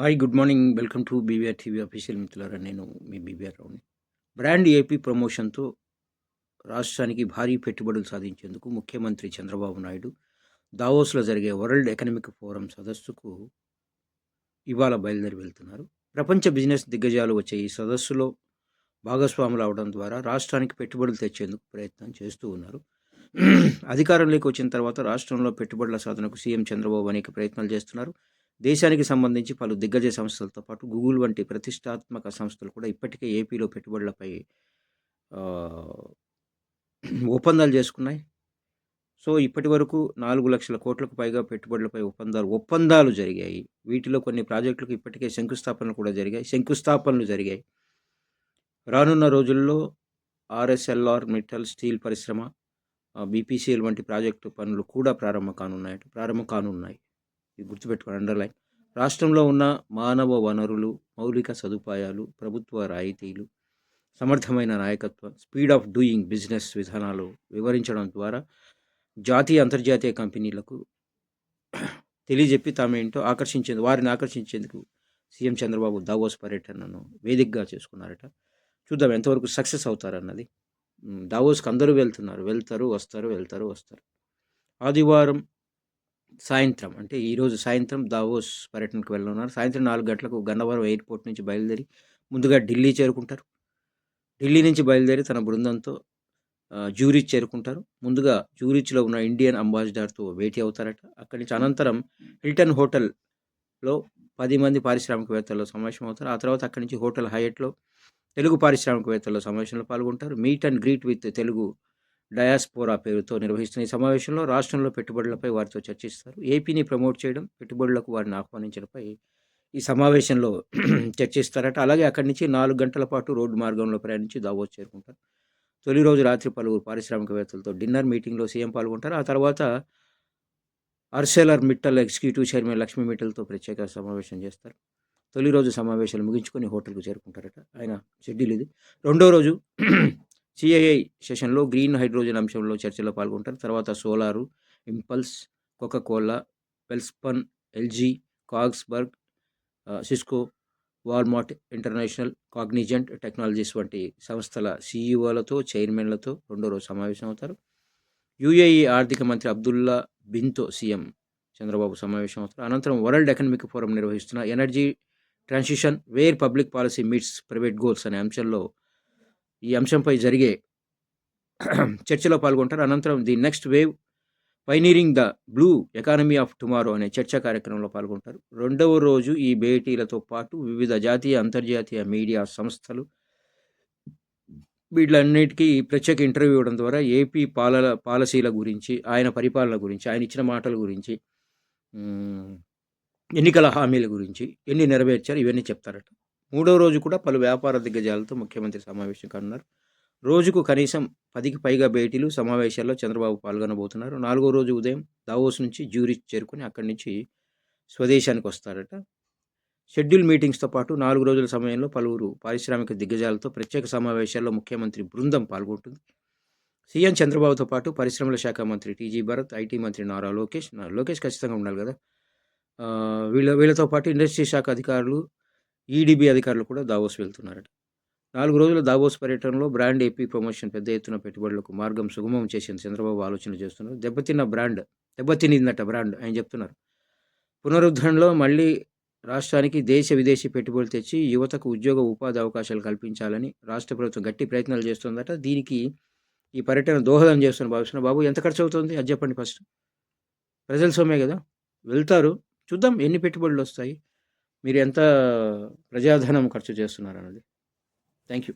Hi good morning welcome to BVR TV official మిత్రులారా నేను మీ బీవీఆర్ రావుని బ్రాండ్ ఏపీ ప్రమోషన్తో రాష్ట్రానికి భారీ పెట్టుబడులు సాధించేందుకు ముఖ్యమంత్రి చంద్రబాబు నాయుడు దావోస్లో జరిగే వరల్డ్ ఎకనామిక్ ఫోరం సదస్సుకు ఇవాళ బయలుదేరి వెళ్తున్నారు. ప్రపంచ బిజినెస్ దిగ్గజాలు వచ్చే ఈ సదస్సులో భాగస్వాములు అవడం ద్వారా రాష్ట్రానికి పెట్టుబడులు తెచ్చేందుకు ప్రయత్నం చేస్తూ ఉన్నారు. అధికారంలోకి వచ్చిన తర్వాత రాష్ట్రంలో పెట్టుబడుల సాధనకు సీఎం చంద్రబాబు అనేక ప్రయత్నాలు చేస్తున్నారు. దేశానికి సంబంధించి పలు దిగ్గజ సంస్థలతో పాటు గూగుల్ వంటి ప్రతిష్టాత్మక సంస్థలు కూడా ఇప్పటికే ఏపీలో పెట్టుబడులపై ఒప్పందాలు చేసుకున్నాయి. సో ఇప్పటి వరకు నాలుగు లక్షల కోట్లకు పైగా పెట్టుబడులపై ఒప్పందాలు ఒప్పందాలు జరిగాయి. వీటిలో కొన్ని ప్రాజెక్టులకు ఇప్పటికే శంకుస్థాపనలు కూడా జరిగాయి. శంకుస్థాపనలు జరిగాయి. రానున్న రోజుల్లో ఆర్ఎస్ఎల్ఆర్ మెటల్ స్టీల్ పరిశ్రమ బీపీసీఎల్ వంటి ప్రాజెక్టు పనులు కూడా ప్రారంభం కానున్నాయి ప్రారంభం కానున్నాయి. ఇది గుర్తుపెట్టుకోండి. అండర్లైన్ రాష్ట్రంలో ఉన్న మానవ వనరులు మౌలిక సదుపాయాలు ప్రభుత్వ రాయితీలు సమర్థమైన నాయకత్వం స్పీడ్ ఆఫ్ డూయింగ్ బిజినెస్ విధానాలు వివరించడం ద్వారా జాతీయ అంతర్జాతీయ కంపెనీలకు తెలియజెప్పి తామేంటో ఆకర్షించేందుకు వారిని ఆకర్షించేందుకు సీఎం చంద్రబాబు దావోస్ పర్యటనను వేదికగా చేసుకున్నారట. చూద్దాం ఎంతవరకు సక్సెస్ అవుతారన్నది. దావోస్కి అందరూ వెళ్తున్నారు. వెళ్తారు వస్తారు వెళ్తారు వస్తారు. ఆదివారం సాయంత్రం అంటే ఈరోజు సాయంత్రం దావోస్ పర్యటనకు వెళ్ళనున్నారు. సాయంత్రం నాలుగు గంటలకు గన్నవరం ఎయిర్పోర్ట్ నుంచి బయలుదేరి ముందుగా ఢిల్లీ చేరుకుంటారు. ఢిల్లీ నుంచి బయలుదేరి తన బృందంతో ఆ, జూరిచ్ చేరుకుంటారు. ముందుగా జూరిచ్లో ఉన్న ఇండియన్ అంబాసిడర్తో భేటీ అవుతారట. అక్కడి నుంచి అనంతరం హిల్టన్ హోటల్లో పది మంది పారిశ్రామికవేత్తల్లో సమావేశం అవుతారు. ఆ తర్వాత అక్కడి నుంచి హోటల్ హయట్లో తెలుగు పారిశ్రామికవేత్తల్లో సమావేశంలో పాల్గొంటారు. Meet and greet with Telugu diaspora పేరుతో నిర్వహిస్తున్న ఈ సమావేశంలో రాష్ట్రంలో పెట్టుబడులపై వారితో చర్చిస్తారు. ఏపీని ప్రమోట్ చేయడం పెట్టుబడులకు వారిని ఆహ్వానించడంపై ఈ సమావేశంలో చర్చిస్తారట. అలాగే అక్కడి నుంచి నాలుగు గంటల పాటు రోడ్డు మార్గంలో ప్రయాణించి దావోస్ చేరుకుంటారు. తొలి రోజు రాత్రి పలువురు పారిశ్రామికవేత్తలతో డిన్నర్ మీటింగ్లో సీఎం పాల్గొంటారు. ఆ తర్వాత Arcelor Mittal executive chairman Lakshmi మిట్టల్తో ప్రత్యేక సమావేశం చేస్తారు. తొలి రోజు సమావేశాలు ముగించుకొని హోటల్కు చేరుకుంటారట. ఆయన షెడ్యూల్ ఇది. రెండో రోజు సిఐఐ సెషన్లో గ్రీన్ హైడ్రోజన్ అంశంలో చర్చలో పాల్గొంటారు. తర్వాత solar impulse coca Welspun LG Kongsberg Cisco Walmart International Cognizant Technologies వంటి సంస్థల సీఈఓలతో చైర్మన్లతో రెండో రోజు సమావేశం అవుతారు. యుఏఈ ఆర్థిక మంత్రి అబ్దుల్లా బిన్తో సీఎం చంద్రబాబు సమావేశం అవుతారు. అనంతరం వరల్డ్ ఎకనామిక్ ఫోరం నిర్వహిస్తున్న energy transition where public policy meets private goals అనే అంశంలో ఈ అంశంపై జరిగే చర్చలో పాల్గొంటారు. అనంతరం the next wave pioneering the blue economy of tomorrow అనే చర్చా కార్యక్రమంలో పాల్గొంటారు. రెండవ రోజు ఈ భేటీలతో పాటు వివిధ జాతీయ అంతర్జాతీయ మీడియా సంస్థలు వీళ్ళన్నిటికీ ప్రత్యేక ఇంటర్వ్యూ ఇవ్వడం ద్వారా ఏపీ పాలన పాలసీల గురించి ఆయన పరిపాలన గురించి ఆయన ఇచ్చిన మాటల గురించి ఎన్నికల హామీల గురించి ఎన్ని నెరవేర్చారు ఇవన్నీ చెప్తారట. మూడో రోజు కూడా పలు వ్యాపార దిగ్గజాలతో ముఖ్యమంత్రి సమావేశం కానున్నారు. రోజుకు కనీసం పదికి పైగా భేటీలు సమావేశాల్లో చంద్రబాబు పాల్గొనబోతున్నారు. నాలుగో రోజు ఉదయం దావోస్ నుంచి జ్యూరిచ్ చేరుకుని అక్కడి నుంచి స్వదేశానికి వస్తారట. షెడ్యూల్ మీటింగ్స్తో పాటు నాలుగు రోజుల సమయంలో పలువురు పారిశ్రామిక దిగ్గజాలతో ప్రత్యేక సమావేశాల్లో ముఖ్యమంత్రి బృందం పాల్గొంటుంది. సీఎం చంద్రబాబుతో పాటు పరిశ్రమల శాఖ మంత్రి టీజీ భరత్ ఐటీ మంత్రి నారా లోకేష్. లోకేష్ ఖచ్చితంగా ఉండాలి కదా. వీళ్ళ వీళ్ళతో పాటు ఇండస్ట్రీ శాఖ అధికారులు ఈడీబీ అధికారులు కూడా దావోస్ వెళ్తున్నారట. నాలుగు రోజుల దావోస్ పర్యటనలో బ్రాండ్ ఏపీ ప్రమోషన్ పెద్ద ఎత్తున పెట్టుబడులకు మార్గం సుగమం చేసేందుకు చంద్రబాబు ఆలోచన చేస్తున్నారు. దెబ్బతిన్న బ్రాండ్ దెబ్బతినిందట బ్రాండ్ ఆయన చెప్తున్నారు. పునరుద్ధరణలో మళ్ళీ రాష్ట్రానికి దేశ విదేశీ పెట్టుబడులు తెచ్చి యువతకు ఉద్యోగ ఉపాధి అవకాశాలు కల్పించాలని రాష్ట్ర ప్రభుత్వం గట్టి ప్రయత్నాలు చేస్తుందట. దీనికి ఈ పర్యటన దోహదం చేస్తున్న భావిస్తున్న బాబు ఎంత ఖర్చు అవుతుంది? అది చెప్పండి ఫస్ట్. ప్రజల సొమ్మే కదా. వెళ్తారు. చూద్దాం ఎన్ని పెట్టుబడులు వస్తాయి. మీరు ఎంత ప్రజాధనం ఖర్చు చేస్తున్నారు అన్నది థ్యాంక్ యూ